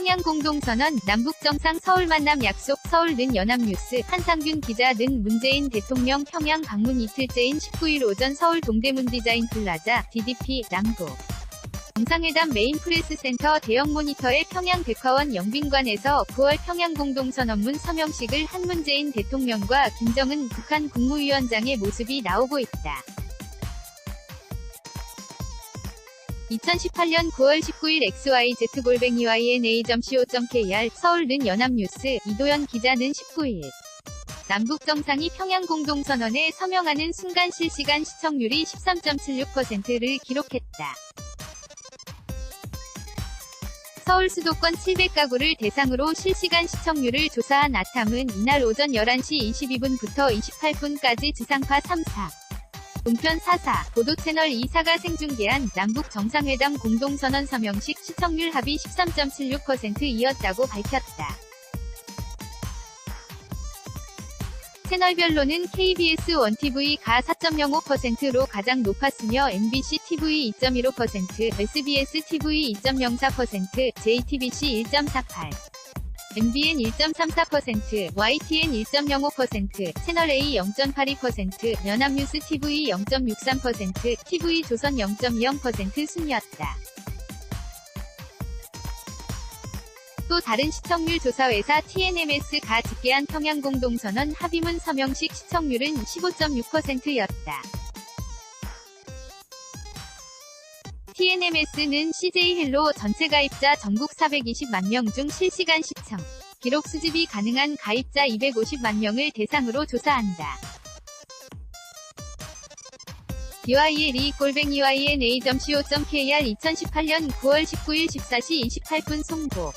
평양 공동선언, 남북정상 서울 만남 약속, 서울 는 연합뉴스, 한상균 기자 는 문재인 대통령 평양 방문 이틀째인 19일 오전 서울 동대문 디자인 플라자, DDP, 남북. 정상회담 메인 프레스 센터 대형 모니터의 평양 백화원 영빈관에서 9월 평양 공동선언문 서명식을 한 문재인 대통령과 김정은 북한 국무위원장의 모습이 나오고 있다. 2018년 9월 19일 xyz골뱅이yna.co.kr 서울는 연합뉴스 이도현 기자는 19일 남북 정상이 평양 공동선언에 서명하는 순간 실시간 시청률이 13.76%를 기록했다. 서울 수도권 700가구를 대상으로 실시간 시청률을 조사한 아탐은 이날 오전 11시 22분부터 28분까지 지상파 3사, 동편 4사, 보도채널 2사가 생중계한 남북 정상회담 공동선언 서명식 시청률 합이 13.76%이었다고 밝혔다. 채널별로는 KBS 1TV가 4.05%로 가장 높았으며 MBC TV 2.15%, SBS TV 2.04%, JTBC 1.48%, MBN 1.34%, YTN 1.05%, 채널A 0.82%, 연합뉴스 TV 0.63%, TV조선 0.20% 순이었다. 또 다른 시청률 조사 회사 TNMS가 집계한 평양 공동선언 합의문 서명식 시청률은 15.6%였다. TNMS는 CJ 헬로 전체 가입자 전국 420만 명 중 실시간 시청, 기록 수집이 가능한 가입자 250만 명을 대상으로 조사한다. DYLE 골뱅이 YNA.co.kr 2018년 9월 19일 14시 28분 송고